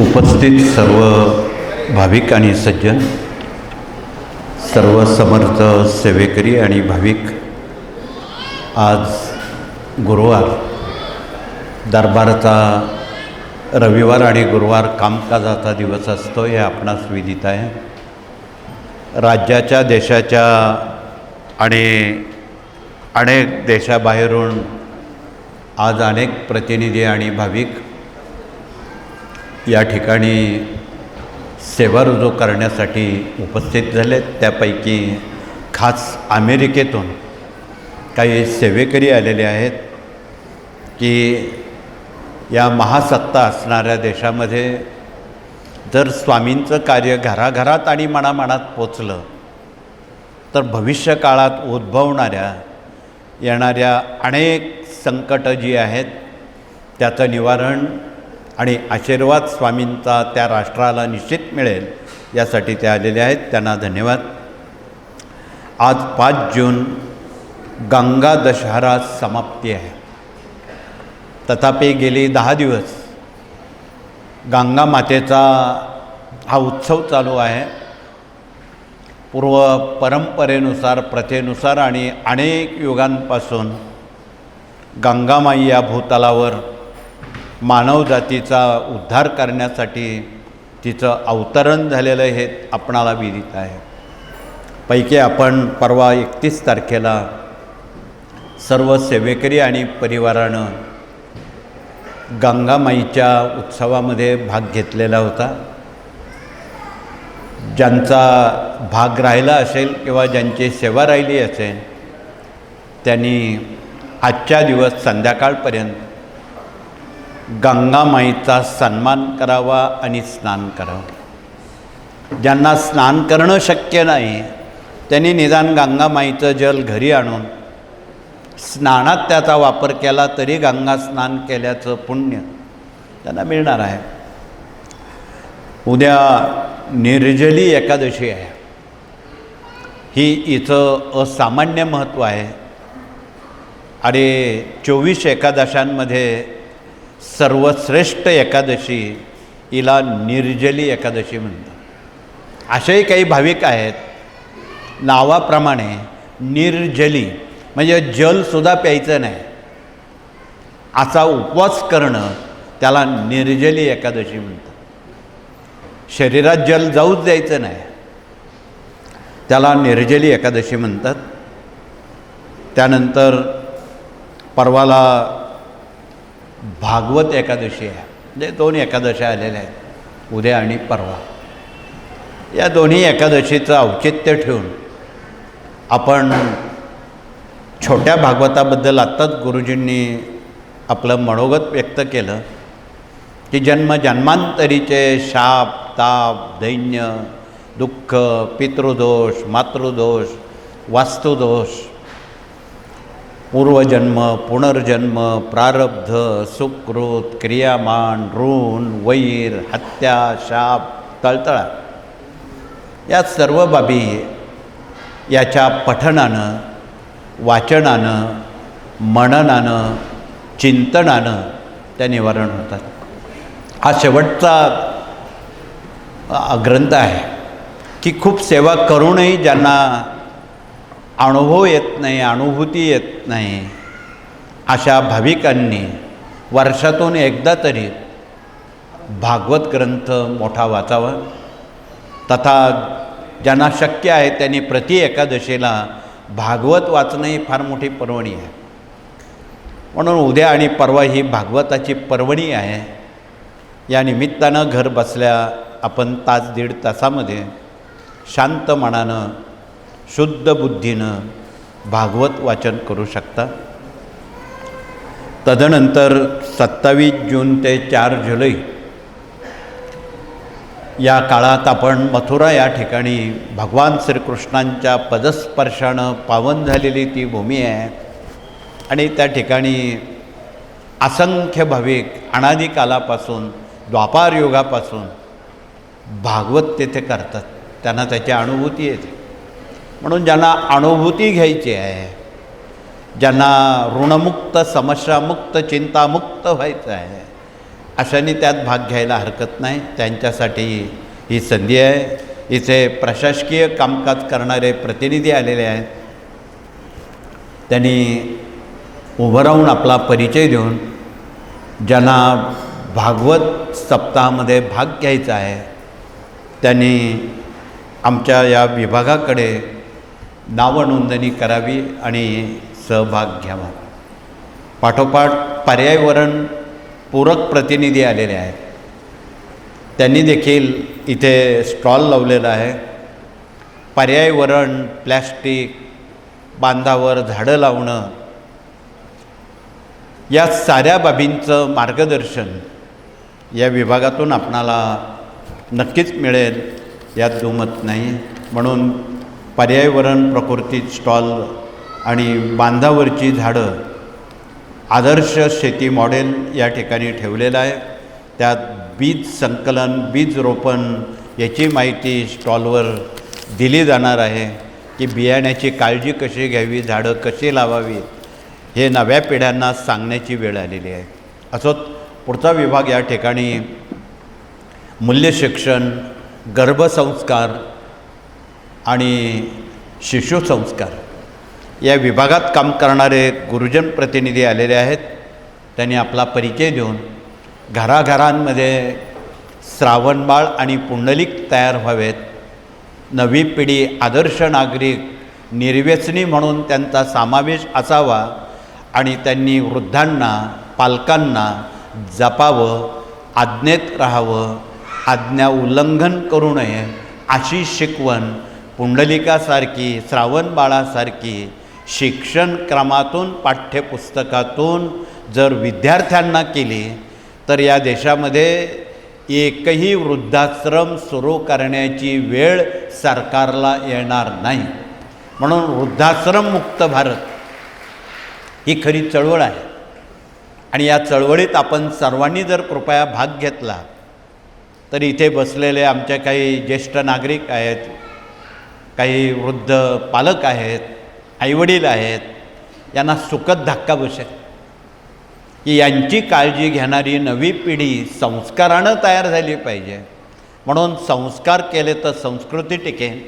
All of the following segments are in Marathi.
उपस्थित सर्व भाविक आणि सज्जन सर्व समर्थ सेवेकरी आणि भाविक आज गुरुवार दरबाराचा रविवार आणि गुरुवार कामकाजाचा दिवस असतो हे आपणास विदित आहे. राज्याच्या देशाच्या आणि अनेक देशाबाहेरून आज अनेक प्रतिनिधी आणि भाविक या ठिकाणी सेवा रुजू करण्यासाठी उपस्थित झाले. त्यापैकी खास अमेरिकेतून काही सेवेकरी आलेले आहेत की या महासत्ता असणाऱ्या देशामध्ये जर स्वामींचं कार्य घराघरात आणि मनामनात पोचलं तर भविष्यकाळात उद्भवणाऱ्या येणाऱ्या अनेक संकटं जी आहेत त्याचं निवारण आणि आशीर्वाद स्वामींचा त्या राष्ट्राला निश्चित मिळेल यासाठी ते आलेले आहेत. त्यांना धन्यवाद. आज पाच जून गंगा दशहरा समाप्ती आहे. तथापि गेली दहा दिवस गंगा मातेचा हा उत्सव चालू आहे. पूर्व परंपरेनुसार प्रथेनुसार आणि अनेक युगांपासून गंगामाई या भूतलावर मानवजातीचा उद्धार करण्यासाठी तिचं अवतरण झालेलं हे आपणाला विदित आहे. पैकी आपण परवा एकतीस तारखेला सर्व सेवेकरी आणि परिवारानं गंगामाईच्या उत्सवामध्ये भाग घेतलेला होता. ज्यांचा भाग राहिला असेल किंवा ज्यांची सेवा राहिली असेल त्यांनी आजच्या दिवस संध्याकाळपर्यंत गंगामाईचा सन्मान करावा आणि स्नान करावं. ज्यांना स्नान करणं शक्य नाही त्यांनी निदान गंगामाईचं जल घरी आणून स्नानात त्याचा वापर केला तरी गंगा स्नान केल्याचं पुण्य त्यांना मिळणार आहे. उद्या निर्जली एकादशी आहे. ही इथं असामान्य महत्त्व आहे. आणि चोवीस एकादशांमध्ये सर्वश्रेष्ठ एकादशी हिला निर्जली एकादशी म्हणतात. असेही काही भाविक आहेत नावाप्रमाणे निर्जली म्हणजे जलसुद्धा प्यायचं नाही. असा उपवास करणं त्याला निर्जली एकादशी म्हणतात. शरीरात जल जाऊच द्यायचं नाही. त्याला निर्जली एकादशी म्हणतात. त्यानंतर परवाला भागवत एकादशी आहे. म्हणजे दोन एकादशी आलेल्या आहेत. उद्या आणि परवा. या दोन्ही एकादशीचं औचित्य ठेवून आपण छोट्या भागवताबद्दल आत्ताच गुरुजींनी आपलं मनोगत व्यक्त केलं की जन्म जन्मांतरीचे शाप ताप दैन्य दुःख पितृदोष मातृदोष वास्तुदोष पूर्वजन्म पुनर्जन्म प्रारब्ध सुकृत क्रियामान ऋण वैर हत्या शाप तळतळा. या सर्व बाबी याच्या पठणानं वाचनानं मननानं चिंतनानं त्या निवारण होतात. हा शेवटचा ग्रंथ आहे की खूप सेवा करूनही ज्यांना अनुभव येत नाही अनुभूती येत नाही. अशा भाविकांनी वर्षातून एकदा तरी भागवत ग्रंथ मोठा वाचावा. तथा ज्यांना शक्य आहे त्यांनी प्रति एकादशीला भागवत वाचणं ही फार मोठी पर्वणी आहे. म्हणून उद्या आणि परवा ही भागवताची पर्वणी आहे. या निमित्तानं घर बसल्या आपण तास दीड तासामध्ये शांत मनानं शुद्ध बुद्धीनं भागवत वाचन करू शकता. तदनंतर सत्तावीस जून ते चार जुलै या काळात आपण मथुरा या ठिकाणी भगवान श्रीकृष्णांच्या पदस्पर्शानं पावन झालेली ती भूमी आहे. आणि त्या ठिकाणी असंख्य भाविक अनादिकालापासून द्वापार युगापासून भागवत तेथे करतात. त्यांना त्याची अनुभूती येते. म्हणून ज्यांना अनुभूती घ्यायची आहे ज्यांना ऋणमुक्त समस्यामुक्त चिंतामुक्त व्हायचं आहे अशाने त्यात भाग घ्यायला हरकत नाही. त्यांच्यासाठी ही संधी आहे. इथे प्रशासकीय कामकाज करणारे प्रतिनिधी आलेले आहेत. त्यांनी उभं राहून आपला परिचय देऊन ज्यांना भागवत सप्ताहामध्ये भाग घ्यायचा आहे त्यांनी आमच्या या विभागाकडे नावनोंदणी करावी आणि सहभाग घ्यावा. पाठोपाठ पर्यावरण पूरक प्रतिनिधी आलेले आहेत. त्यांनी देखील इथे स्टॉल लावलेला आहे. पर्यावरण प्लॅस्टिक बांधावर झाडं लावणं या साऱ्या बाबींचं मार्गदर्शन या विभागातून आपणाला नक्कीच मिळेल यात दुमत नाही. म्हणून पर्यावरण प्रकृती स्टॉल आणि बांधावरची झाडं आदर्श शेती मॉडेल या ठिकाणी ठेवलेलं आहे. त्यात बीज संकलन बीज रोपण याची माहिती स्टॉलवर दिली जाणार आहे की बियाण्याची काळजी कशी घ्यावी झाडं कशी लावावी हे नव्या पिढ्यांना सांगण्याची वेळ आलेली आहे. असोच पुढचा विभाग या ठिकाणी मूल्यशिक्षण गर्भसंस्कार आणि शिशुसंस्कार या विभागात काम करणारे गुरुजन प्रतिनिधी आलेले आहेत. त्यांनी आपला परिचय देऊन घराघरांमध्ये श्रावणबाळ आणि पुंडलिक तयार व्हावेत. नवी पिढी आदर्श नागरिक निर्व्यसनी म्हणून त्यांचा समावेश असावा आणि त्यांनी वृद्धांना पालकांना जपावं आज्ञेत राहावं आज्ञा उल्लंघन करू नये अशी शिकवण पुंडलिकासारखी श्रावणबाळासारखी शिक्षण क्रमातून पाठ्यपुस्तकातून जर विद्यार्थ्यांना केली तर या देशामध्ये एकही वृद्धाश्रम सुरू करण्याची वेळ सरकारला येणार नाही. म्हणून वृद्धाश्रम मुक्त भारत ही खरी चळवळ आहे. आणि या चळवळीत आपण सर्वांनी जर कृपया भाग घेतला तर इथे बसलेले आमचे काही ज्येष्ठ नागरिक आहेत काही वृद्ध पालक आहेत आईवडील आहेत यांना सुखद धक्का बसेल. की यांची काळजी घेणारी नवी पिढी संस्कारानं तयार झाली पाहिजे. म्हणून संस्कार केले तर संस्कृती टिकेन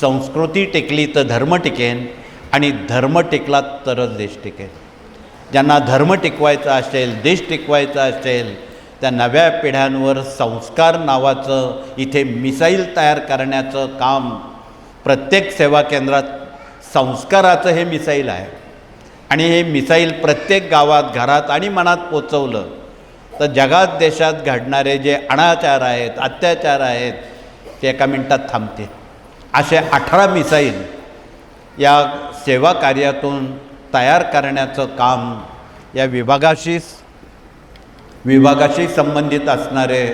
संस्कृती टिकली तर धर्म टिकेन आणि धर्म टिकला तरच देश टिकेल. ज्यांना धर्म टिकवायचा असेल देश टिकवायचा असेल त्या नव्या पिढ्यांवर संस्कार नावाचं इथे मिसाईल तयार करण्याचं काम प्रत्येक सेवा केंद्रात संस्काराचं हे मिसाईल आहे. आणि हे मिसाईल प्रत्येक गावात घरात आणि मनात पोचवलं तर जगात देशात घडणारे जे अनाचार आहेत अत्याचार आहेत ते एका मिनटात थांबते. असे अठरा मिसाईल या सेवा कार्यातून तयार करण्याचं काम या विभागाशी विभागाशी संबंधित असणारे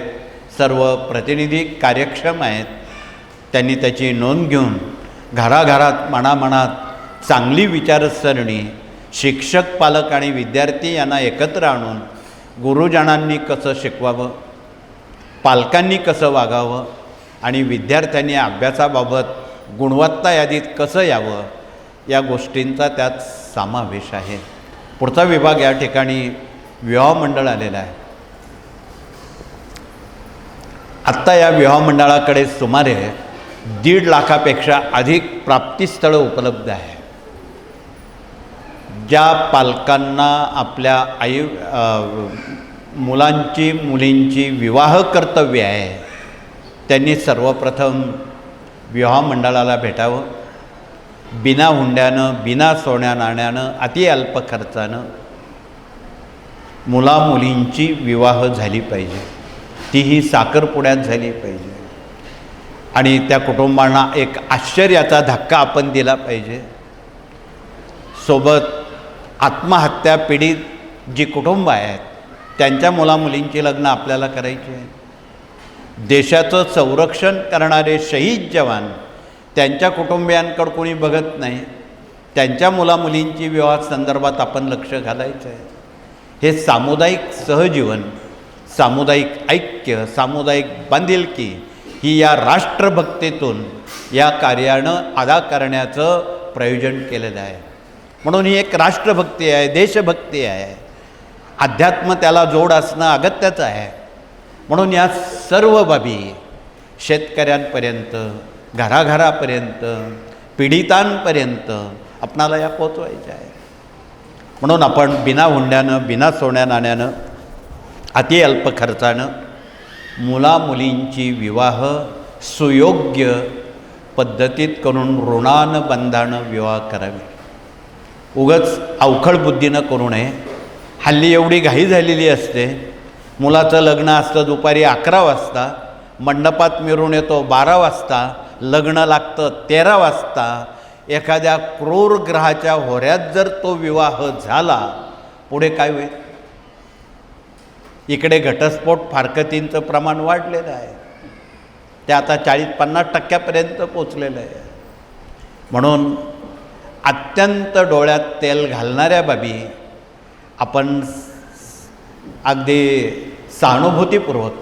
सर्व प्रतिनिधी कार्यक्षम आहेत. त्यांनी त्याची नोंद घेऊन घराघरात मनामनात चांगली विचारसरणी शिक्षक पालक आणि विद्यार्थी यांना एकत्र आणून गुरुजनांनी कसं शिकवावं पालकांनी कसं वागावं आणि विद्यार्थ्यांनी अभ्यासाबाबत गुणवत्ता यादीत कसं यावं या गोष्टींचा त्यात समावेश आहे. पुढचा विभाग या ठिकाणी विवाह मंडळ आलेला आहे. आत्ता या विवाह मंडळाकडे सुमारे दीड लाखापेक्षा अधिक प्राप्तिस्थळं उपलब्ध आहे. ज्या पालकांना आपल्या आई मुलांची मुलींची विवाह कर्तव्य आहे त्यांनी सर्वप्रथम विवाह मंडळाला भेटावं. बिना हुंड्यानं बिना सोन्या नाण्यानं अति अल्प खर्चानं मुलामुलींची विवाह झाली पाहिजे. तीही साखरपुड्यात झाली पाहिजे. आणि त्या कुटुंबांना एक आश्चर्याचा धक्का आपण दिला पाहिजे. सोबत आत्महत्या पीडित जी कुटुंब आहेत त्यांच्या मुलामुलींची लग्न आपल्याला करायची आहे. देशाचं संरक्षण करणारे शहीद जवान त्यांच्या कुटुंबियांकडं कोणी बघत नाही त्यांच्या मुलामुलींची विवाह संदर्भात आपण लक्ष घालायचं आहे. हे सामुदायिक सहजीवन सामुदायिक ऐक्य सामुदायिक बांधिलकी ही या राष्ट्रभक्तीतून या कार्यानं अदा करण्याचं प्रयोजन केलेलं आहे. म्हणून ही एक राष्ट्रभक्ती आहे देशभक्ती आहे. अध्यात्म त्याला जोड असणं अगत्याचं आहे. म्हणून या सर्व बाबी शेतकऱ्यांपर्यंत घराघरापर्यंत पीडितांपर्यंत आपणाला या पोचवायच्या आहे म्हणून आपण बिना हुंड्यानं बिना सोन्या नाण्यानं अति अल्प खर्चानं मुलामुलींची विवाह सुयोग्य पद्धतीत करून ऋणानं बंधानं विवाह करावे. उगच अवखळ बुद्धीनं करू नये. हल्ली एवढी घाई झालेली असते. मुलाचं लग्न असतं दुपारी अकरा वाजता. मंडपात मिरून येतो बारा वाजता. लग्न लागतं तेरा वाजता. एखाद्या क्रूर ग्रहाच्या होऱ्यात जर तो विवाह झाला पुढे काय होईल? इकडे घटस्फोट फारकतींचं प्रमाण वाढलेलं आहे. ते आता चाळीस पन्नास टक्क्यापर्यंत पोचलेलं आहे. म्हणून अत्यंत डोळ्यात तेल घालणाऱ्या बाबी आपण अगदी सहानुभूतीपूर्वक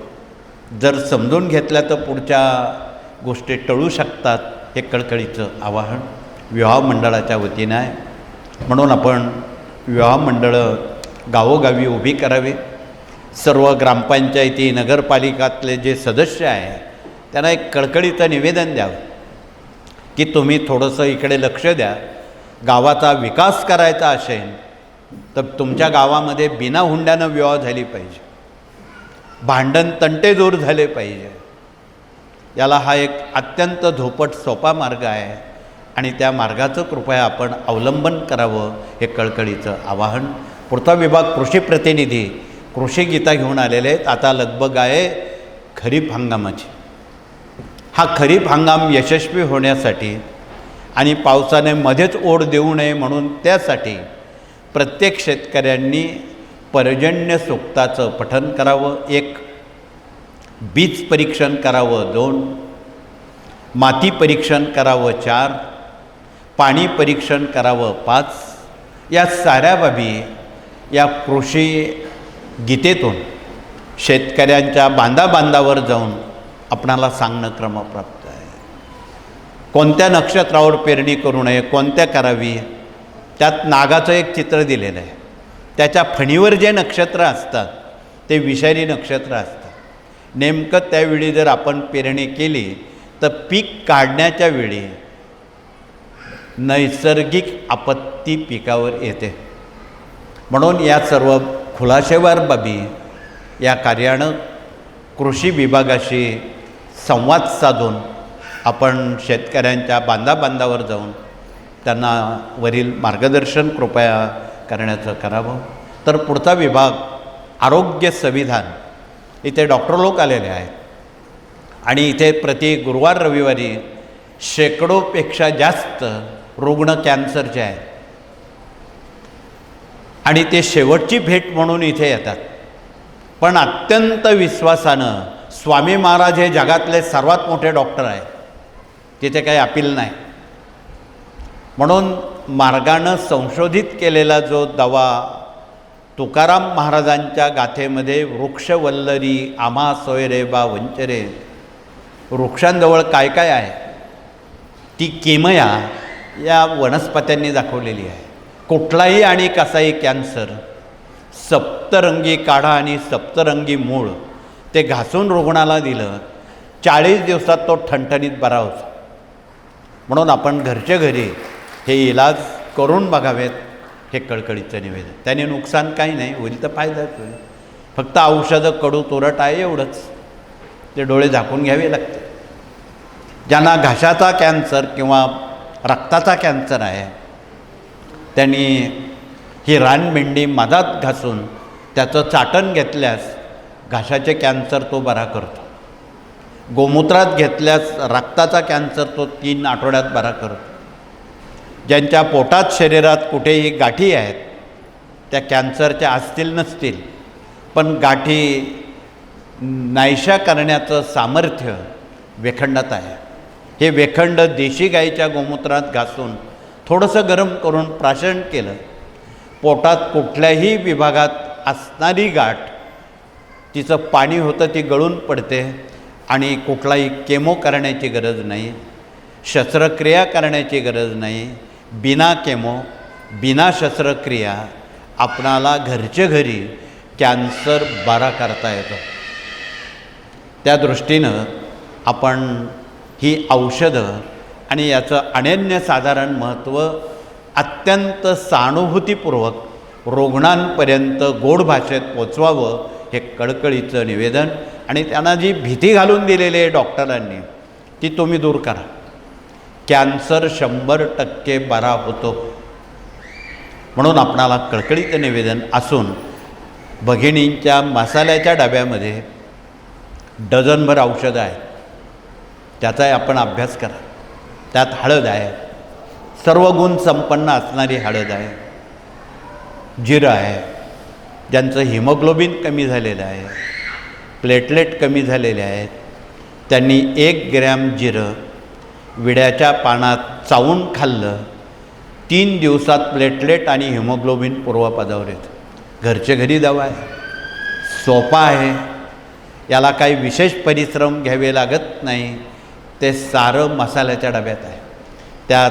जर समजून घेतल्या तर पुढच्या गोष्टी टळू शकतात हे कळकळीचं आवाहन विवाह मंडळाच्या वतीनं आहे. म्हणून आपण विवाह मंडळं गावोगावी उभी करावी. सर्व ग्रामपंचायती नगरपालिकातले जे सदस्य आहे त्यांना एक कळकळीचं निवेदन द्यावं. की तुम्ही थोडंसं इकडे लक्ष द्या. गावाचा विकास करायचा असेल तर तुमच्या गावामध्ये बिना हुंड्यानं विवाह झाली पाहिजे. भांडण तंटे दूर झाले पाहिजे. याला हा एक अत्यंत धोपट सोपा मार्ग आहे आणि त्या मार्गाचं कृपया आपण अवलंबन करावं हे कळकळीचं आवाहन. पुढचा विभाग कृषी प्रतिनिधी कृषी गीता घेऊन आलेले आहेत. आता लगबग आहे खरीप हंगामाची. हा खरीप हंगाम यशस्वी होण्यासाठी आणि पावसाने मध्येच ओढ देऊ नये म्हणून त्यासाठी प्रत्येक शेतकऱ्यांनी पर्जन्य सुक्ताचं पठन करावं. एक बीज परीक्षण करावं दोन माती परीक्षण करावं चार पाणी परीक्षण करावं पाच. या साऱ्या बाबी या कृषी गीतेतून शेतकऱ्यांच्या बांधाबांधावर जाऊन आपणाला सांगणं क्रमप्राप्त आहे. कोणत्या नक्षत्रावर पेरणी करू नये कोणत्या करावी त्यात नागाचं एक चित्र दिलेलं आहे. त्याच्या फणीवर जे नक्षत्र असतात ते विषारी नक्षत्र असतात. नेमकं त्यावेळी जर आपण पेरणी केली तर पीक काढण्याच्या वेळी नैसर्गिक आपत्ती पिकावर येते. म्हणून या सर्व खुलाशेवार बाबी या कार्यानं कृषी विभागाशी संवाद साधून आपण शेतकऱ्यांच्या बांधाबांधावर जाऊन त्यांना वरील मार्गदर्शन कृपया करण्याचं करावं. तर पुढचा विभाग आरोग्य संविधान. इथे डॉक्टर लोक आलेले आहेत. आणि इथे प्रति गुरुवार रविवारी शेकडोपेक्षा जास्त रुग्ण कॅन्सरचे आहेत. आणि ते शेवटची भेट म्हणून इथे येतात. पण अत्यंत विश्वासानं स्वामी महाराज हे जगातले सर्वात मोठे डॉक्टर आहेत. तिथे काही अपील नाही. म्हणून मार्गानं संशोधित केलेला जो दवा तुकाराम महाराजांच्या गाथेमध्ये वृक्षवल्लरी आमा सोयरे बा वंचरे वृक्षांजवळ काय काय आहे? ती किमया या वनस्पत्यांनी दाखवलेली आहे. कुठलाही आणि कसाही कॅन्सर सप्तरंगी काढा आणि सप्तरंगी मूळ ते घासून रुग्णाला दिलं चाळीस दिवसात तो ठणठणीत बरा होतो. म्हणून आपण घरच्या घरी हे इलाज करून बघावेत हे कळकळीचं निवेदन. त्याने नुकसान काही नाही होईल तर फायदाच होईल. फक्त औषधं कडू तुरट आहे एवढंच. ते डोळे झाकून घ्यावे लागते ज्यांना घशाचा कॅन्सर किंवा रक्ताचा कॅन्सर आहे त्यांनी ही रानमेंढी मधात घासून त्याचं चाटण घेतल्यास घाशाचे कॅन्सर तो बरा करतो. गोमूत्रात घेतल्यास रक्ताचा कॅन्सर तो तीन आठवड्यात बरा करतो. ज्यांच्या पोटात शरीरात कुठेही गाठी आहेत त्या कॅन्सरच्या असतील नसतील. पण गाठी नाहीशा करण्याचं सामर्थ्य वेखंडात आहे. हे वेखंड देशी गाईच्या गोमूत्रात घासून थोडंसं गरम करून प्राशन केलं. पोटात कुठल्याही विभागात असणारी गाठ तिचं पाणी होतं ती गळून पडते आणि कुठलाही केमो करण्याची गरज नाही शस्त्रक्रिया करण्याची गरज नाही. बिना केमो बिना शस्त्रक्रिया आपणाला घरच्या घरी कॅन्सर बरा करता येतो. त्या दृष्टीनं आपण ही औषधं आणि याचं अनन्यसाधारण महत्त्व अत्यंत सहानुभूतीपूर्वक रुग्णांपर्यंत गोड भाषेत पोचवावं हे कळकळीचं निवेदन आणि त्यांना जी भीती घालून दिलेली आहे डॉक्टरांनी ती तुम्ही दूर करा. कॅन्सर शंभर टक्के बरा होतो. म्हणून आपणाला कळकळीचं निवेदन असून भगिनींच्या मसाल्याच्या डब्यामध्ये डझनभर औषधं आहेत. त्याचाही आपण अभ्यास करा. त्यात हळद आहे. सर्व गुण संपन्न असणारी हळद आहे. जिरं आहे. ज्यांचं हिमोग्लोबिन कमी झालेलं आहे. प्लेटलेट कमी झालेले आहेत. त्यांनी एक ग्रॅम जिरं विड्याच्या पानात चावून खाल्लं. तीन दिवसात प्लेटलेट आणि हिमोग्लोबिन पूर्वपदावर येतं घरच्या घरी दवा आहे. सोपा आहे. याला काही विशेष परिश्रम घ्यावे लागत नाही. ते सारं मसाल्याच्या डब्यात आहे. त्यात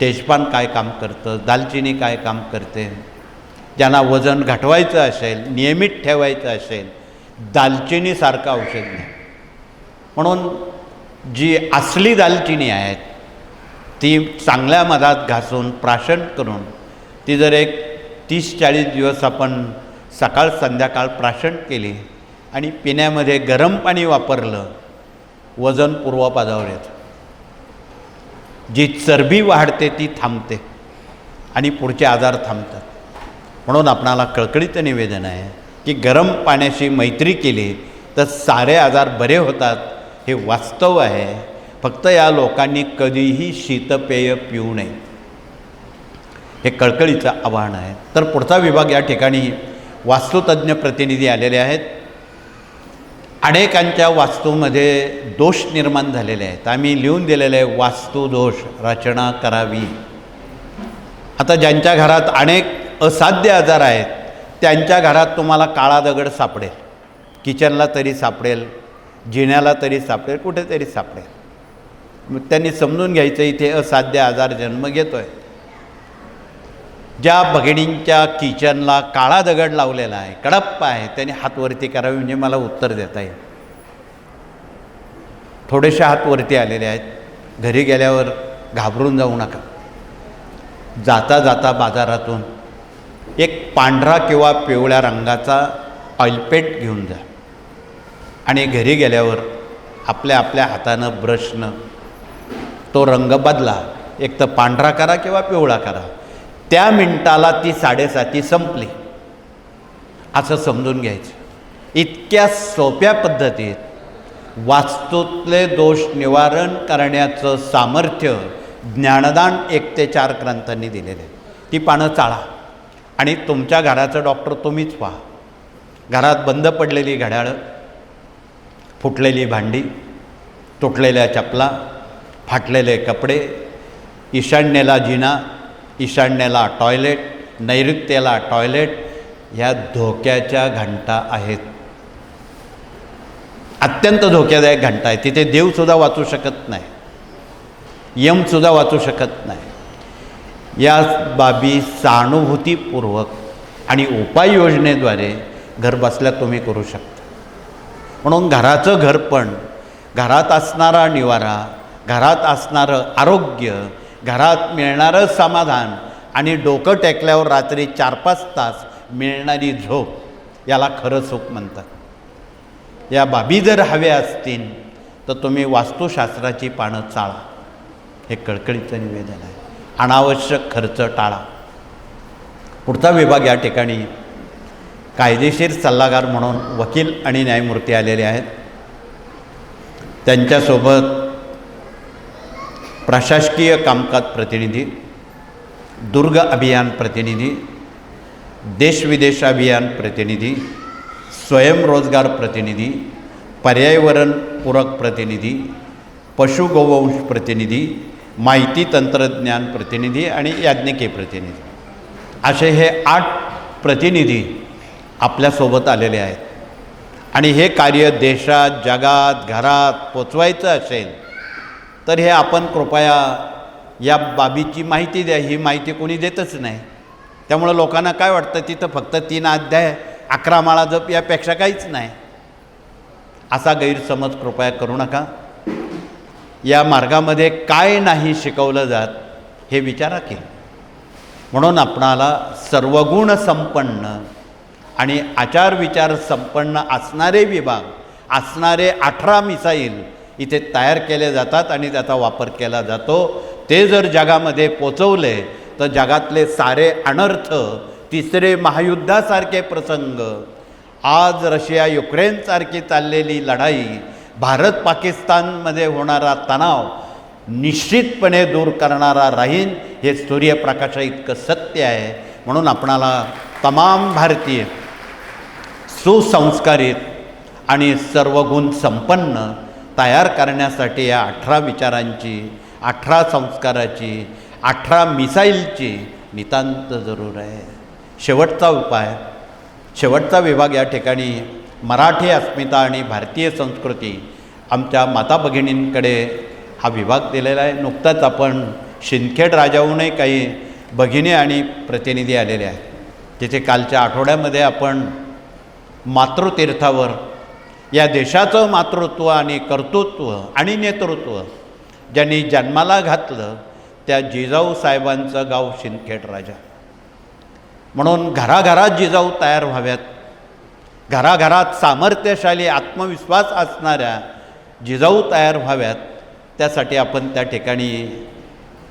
तेजपान काय काम करतं दालचिनी काय काम करते ज्यांना वजन घटवायचं असेल नियमित ठेवायचं असेल दालचिनीसारखं औषध नाही. म्हणून जी असली दालचिनी आहेत ती चांगल्या मधात घासून प्राशन करून ती जर एक तीस चाळीस दिवस आपण सकाळ संध्याकाळ प्राशन केली आणि पिण्यामध्ये गरम पाणी वापरलं वजन पूर्वपादावर येतं. जी चरबी वाढते ती थांबते आणि पुढचे आजार थांबतात. म्हणून आपणाला कळकळीचं निवेदन आहे की गरम पाण्याशी मैत्री केली तर सारे आजार बरे होतात हे वास्तव आहे. फक्त या लोकांनी कधीही शीतपेय पिऊ नये. हे कळकळीचं आव्हान आहे. तर पुढचा विभाग या ठिकाणी वास्तुतज्ञ प्रतिनिधी आलेले आहेत. अनेकांच्या वास्तूमध्ये दोष निर्माण झालेले आहेत. आम्ही लिहून दिलेले आहे वास्तुदोष रचना करावी. आता ज्यांच्या घरात अनेक असाध्य आजार आहेत त्यांच्या घरात तुम्हाला काळा दगड सापडेल. किचनला तरी सापडेल जिण्याला तरी सापडेल कुठेतरी सापडेल. मग त्यांनी समजून घ्यायचं इथे असाध्य आजार जन्म घेतो आहे ज्या भगिणींच्या किचनला काळा दगड लावलेला आहे कडप्पा आहे त्यांनी हातवरती करावी म्हणजे मला उत्तर देता येईल. थोडेसे हातवरती आलेले आहेत. घरी गेल्यावर घाबरून जाऊ नका. जाता जाता बाजारातून एक पांढरा किंवा पिवळ्या रंगाचा ऑइलपेट घेऊन जा. आणि घरी गेल्यावर आपल्या आपल्या हातानं ब्रशनं तो रंग बदला. एक तर पांढरा करा किंवा पिवळा करा. त्या मिनटाला ती साडेसाती संपली. असं समजून घ्यायचं. इतक्या सोप्या पद्धतीत वास्तूतले दोष निवारण करण्याचं सामर्थ्य ज्ञानदान एक ते चार ग्रंथांनी दिलेलं आहे. ती पानं चाळा आणि तुमच्या घराचं डॉक्टर तुम्हीच व्हा. घरात बंद पडलेली घड्याळं फुटलेली भांडी तुटलेल्या चपला फाटलेले कपडे ईशान्येला जिना ईशान्येला टॉयलेट नैऋत्येला टॉयलेट ह्या धोक्याच्या घंटा आहेत. अत्यंत धोक्यादायक घंटा आहे. तिथे देवसुद्धा वाचू शकत नाही. यमसुद्धा वाचू शकत नाही. या बाबी सहानुभूतीपूर्वक आणि उपाययोजनेद्वारे घरबसल्या तुम्ही करू शकता. म्हणून घराचं घरपण घरात असणारा निवारा घरात असणारं आरोग्य घरात मिळणारं समाधान आणि डोकं टेकल्यावर रात्री चार पाच तास मिळणारी झोप याला खरं सुख म्हणतात. या बाबी जर हव्या असतील तर तुम्ही वास्तुशास्त्राची पानं चाळा. हे कळकळीचं निवेदन आहे. अनावश्यक खर्च टाळा. पुढचा विभाग या ठिकाणी कायदेशीर सल्लागार म्हणून वकील आणि न्यायमूर्ती आलेले आहेत. त्यांच्यासोबत प्रशासकीय कामकाज प्रतिनिधी दुर्ग अभियान प्रतिनिधी देशविदेश अभियान प्रतिनिधी स्वयंरोजगार प्रतिनिधी पर्यावरणपूरक प्रतिनिधी पशुगोवंश प्रतिनिधी माहिती तंत्रज्ञान प्रतिनिधी आणि याज्ञिकी प्रतिनिधी. असे हे आठ प्रतिनिधी आपल्यासोबत आलेले आहेत. आणि हे कार्य देशात जगात घरात पोचवायचं असेल तर हे आपण कृपया या बाबीची माहिती द्या. ही माहिती कोणी देतच नाही. त्यामुळं लोकांना काय वाटतं तिथं फक्त तीन अध्याय अकरा माळा जप यापेक्षा काहीच नाही. असा गैरसमज कृपया करू नका. या मार्गामध्ये काय नाही शिकवलं जात हे विचारा की. म्हणून आपणाला सर्वगुण संपन्न आणि आचार विचार संपन्न असणारे विभाग असणारे अठरा मिसाईल इथे तयार केले जातात आणि त्याचा वापर केला जातो. ते जर जगामध्ये पोचवले तर जगातले सारे अनर्थ तिसरे महायुद्धासारखे प्रसंग आज रशिया युक्रेनसारखी चाललेली लढाई भारत पाकिस्तानमध्ये होणारा तणाव निश्चितपणे दूर करणारा राहीन हे सूर्यप्रकाशा इतकं सत्य आहे. म्हणून आपणाला तमाम भारतीय सुसंस्कारित आणि सर्वगुण संपन्न तयार करण्यासाठी या अठरा विचारांची अठरा संस्काराची अठरा मिसाईलची नितांत जरूर आहे. शेवटचा उपाय शेवटचा विभाग या ठिकाणी मराठी अस्मिता आणि भारतीय संस्कृती आमच्या माता भगिनींकडे हा विभाग दिलेला आहे. नुकताच आपण शिंदखेड राजाहूनही काही भगिनी आणि प्रतिनिधी आलेले आहेत. तिथे कालच्या आठवड्यामध्ये आपण मातृतीर्थावर या देशाचं मातृत्व आणि कर्तृत्व आणि नेतृत्व ज्यांनी जन्माला घातलं त्या जिजाऊ साहेबांचं गाव शिंदखेड राजा. म्हणून घराघरात जिजाऊ तयार व्हाव्यात. घराघरात सामर्थ्यशाली आत्मविश्वास असणाऱ्या जिजाऊ तयार व्हाव्यात. त्यासाठी आपण त्या ठिकाणी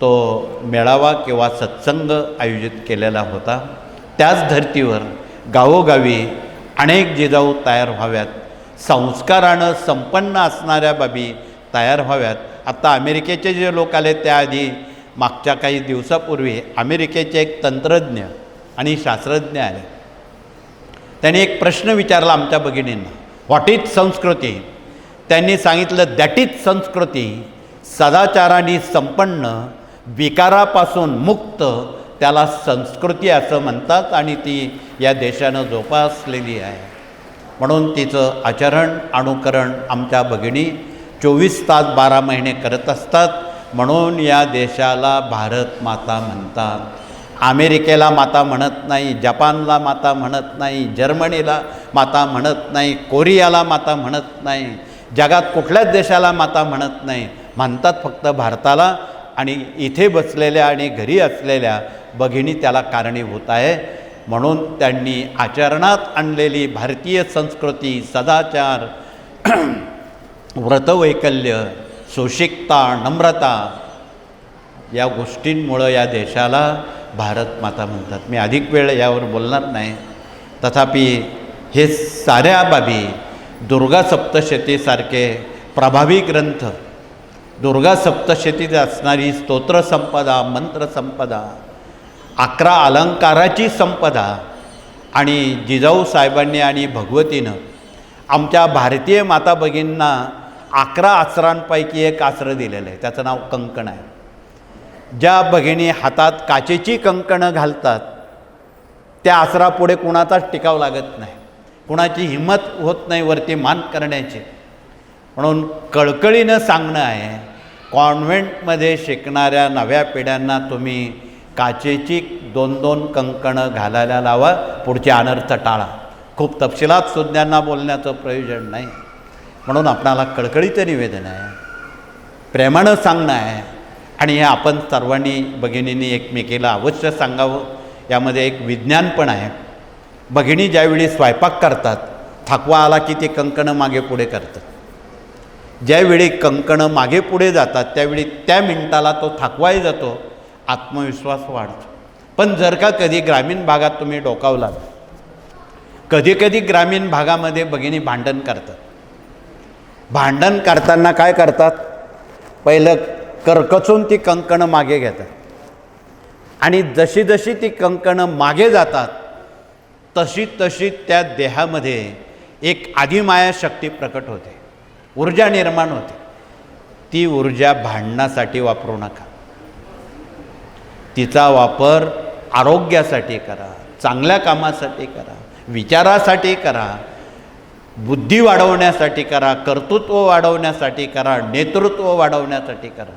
तो मेळावा किंवा सत्संग आयोजित केलेला होता. त्याच धर्तीवर गावोगावी अनेक जिजाऊ तयार व्हाव्यात. संस्कारानं संपन्न असणाऱ्या बाबी तयार व्हाव्यात. आता अमेरिकेचे जे लोक आले त्याआधी मागच्या काही दिवसापूर्वी अमेरिकेचे एक तंत्रज्ञ आणि शास्त्रज्ञ आले. त्यांनी एक प्रश्न विचारला आमच्या भगिनींना. व्हॉट इज संस्कृती? त्यांनी सांगितलं दॅट इज संस्कृती सदाचाराने संपन्न विकारापासून मुक्त त्याला संस्कृती असं म्हणतात आणि ती या देशानं जोपासलेली आहे. म्हणून तिचं आचरण अनुकरण आमच्या भगिनी चोवीस तास बारा महिने करत असतात. म्हणून या देशाला भारत माता म्हणतात. अमेरिकेला माता म्हणत नाही जपानला माता म्हणत नाही जर्मनीला माता म्हणत नाही कोरियाला माता म्हणत नाही जगात कुठल्याच देशाला माता म्हणत नाही. म्हणतात फक्त भारताला आणि इथे बसलेल्या आणि घरी असलेल्या भगिनी त्याला कारणीभूत आहे. म्हणून त्यांनी आचरणात आणलेली भारतीय संस्कृती सदाचार व्रतवैकल्य सुशिकता नम्रता या गोष्टींमुळं या देशाला भारत माता म्हणतात. मी अधिक वेळ यावर बोलणार नाही. तथापि हे साऱ्या बाबी दुर्गा सप्तशतीसारखे प्रभावी ग्रंथ दुर्गा सप्तशतीत असणारी स्तोत्रसंपदा मंत्रसंपदा अकरा अलंकाराची संपदा. आणि जिजाऊ साहेबांनी आणि भगवतीनं आमच्या भारतीय माता भगिनींना अकरा आसरांपैकी एक आसरं दिलेलं आहे. त्याचं नाव कंकण आहे. ज्या भगिनी हातात काचेची कंकणं घालतात त्या आसरापुढे कुणाचाच टिकाव लागत नाही. कुणाची हिंमत होत नाही वरती मान करण्याची. म्हणून कळकळीनं सांगणं आहे कॉन्व्हेंटमध्ये शिकणाऱ्या नव्या पिढ्यांना तुम्ही काचेची दोन दोन कंकणं घालायला लावा पुढचे अनर्थ टाळा. खूप तपशिलात सुज्ञांना बोलण्याचं प्रयोजन नाही. म्हणून आपणाला कळकळीचं निवेदन आहे प्रेमानं सांगणं आहे. आणि हे आपण सर्वांनी भगिनींनी एकमेकीला अवश्य सांगावं. यामध्ये एक विज्ञान पण आहे. भगिनी ज्यावेळी स्वयंपाक करतात थकवा आला की ते कंकणं मागे पुढे करतात. ज्यावेळी कंकणं मागे पुढे जातात त्यावेळी त्या मिनटाला तो थकवाही जातो. आत्मविश्वास वाढतो. पण जर का कधी ग्रामीण भागात तुम्ही डोकावलात कधी कधी ग्रामीण भागामध्ये भगिनी भांडण करतात. भांडण करताना काय करतात? पहिलं करकचून ती कंकणं मागे घेतात. आणि जशी जशी ती कंकणं मागे जातात तशी तशी त्या देहामध्ये एक आदिमाया शक्ती प्रकट होते. ऊर्जा निर्माण होते. ती ऊर्जा भांडणासाठी वापरू नका. तिचा वापर आरोग्यासाठी करा चांगल्या कामासाठी करा विचारासाठी करा बुद्धी वाढवण्यासाठी करा कर्तृत्व वाढवण्यासाठी करा नेतृत्व वाढवण्यासाठी करा.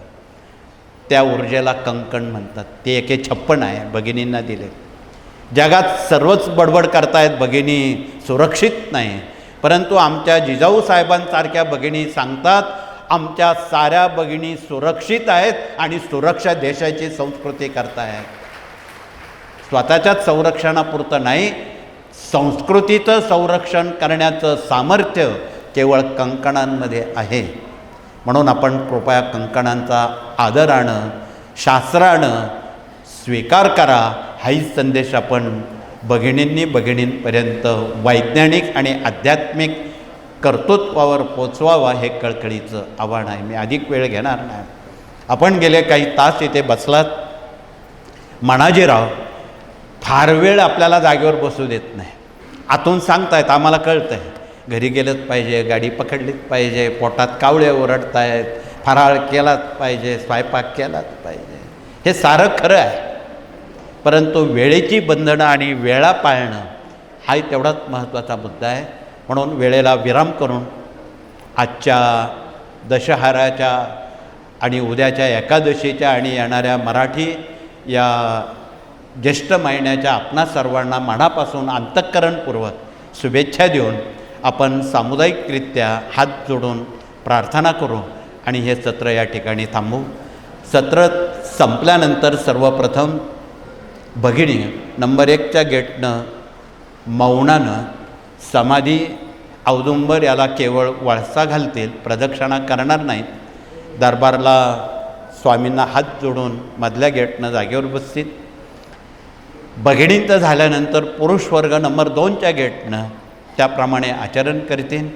त्या ऊर्जेला कंकण म्हणतात. ते एके छप्पन आहे भगिनींना दिले जगात सर्वच बडबड करतायत भगिनी सुरक्षित नाही. परंतु आमच्या जिजाऊ साहेबांसारख्या भगिनी सांगतात आमच्या साऱ्या भगिनी सुरक्षित आहेत आणि सुरक्षा देशाची संस्कृती करतायत. स्वतःच्याच संरक्षणापुरतं नाही संस्कृतीचं संरक्षण करण्याचं सामर्थ्य केवळ कंकणांमध्ये आहे. म्हणून आपण कृपया कंकणांचा आदरानं शास्त्रानं स्वीकार करा हाही संदेश आपण भगिनींनी भगिनींपर्यंत वैज्ञानिक आणि आध्यात्मिक कर्तृत्वावर पोचवावा हे कळकळीचं आव्हान आहे. मी अधिक वेळ घेणार नाही. आपण गेले काही तास इथे बसलात. मनाजीराव फार वेळ आपल्याला जागेवर बसू देत नाही. आतून सांगतायत आम्हाला कळतं आहे घरी गेलंच पाहिजे गाडी पकडलीच पाहिजे पोटात कावळे ओरडतायत फराळ केलाच पाहिजे स्वयंपाक केलाच पाहिजे. हे सारं खरं आहे. परंतु वेळेची बंधनं आणि वेळा पाळणं हाही तेवढाच महत्त्वाचा मुद्दा आहे. म्हणून वेळेला विराम करून आजच्या दशहराच्या आणि उद्याच्या एकादशीच्या आणि येणाऱ्या मराठी या ज्येष्ठ महिन्याच्या आपणा सर्वांना मनापासून अंतःकरणपूर्वक शुभेच्छा देऊन आपण सामुदायिकरित्या हात जोडून प्रार्थना करू आणि हे सत्र या ठिकाणी थांबू. सत्र संपल्यानंतर सर्वप्रथम भगिनी नंबर एकच्या गेटनं मौनानं समाधी औदुंबर याला केवळ वळसा घालतील प्रदक्षिणा करणार नाहीत. दरबारला स्वामींना हात जोडून मधल्या गेटनं जागेवर बसतील. बघिणींचं झाल्यानंतर पुरुषवर्ग नंबर दोनच्या गेटनं त्याप्रमाणे आचरण करतील.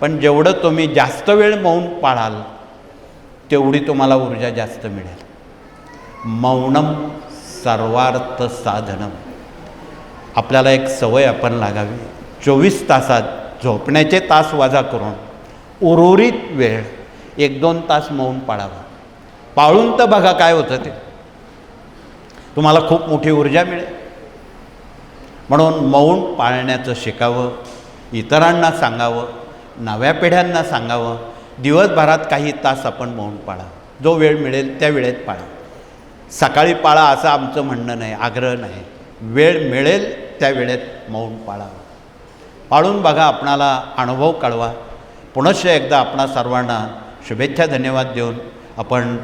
पण जेवढं तुम्ही जास्त वेळ मौन पाळाल तेवढी तुम्हाला ऊर्जा जास्त मिळेल. मौनम सर्वार्थ साधनम. आपल्याला एक सवय आपण लागावी. चोवीस तासात झोपण्याचे तास वजा करून उर्वरित वेळ एक दोन तास मौन पाळावा. पाळून तर बघा काय होतं ते. तुम्हाला खूप मोठी ऊर्जा मिळेल. म्हणून मौन पाळण्याचं शिकावं इतरांना सांगावं नव्या पिढ्यांना सांगावं दिवसभरात काही तास आपण मौन पाळा. जो वेळ मिळेल त्या वेळेत पाळा. सकाळी पाळा असं आमचं म्हणणं नाही आग्रह नाही. वेळ मिळेल त्या वेळेत मौन पाळावं. पाळून बघा आपणाला अनुभव कळवा. पुनश्च एकदा आपणा सर्वांना शुभेच्छा धन्यवाद देऊन आपण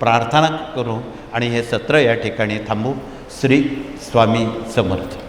प्रार्थना करू आणि हे सत्र या ठिकाणी थांबू. श्री स्वामी समर्थ.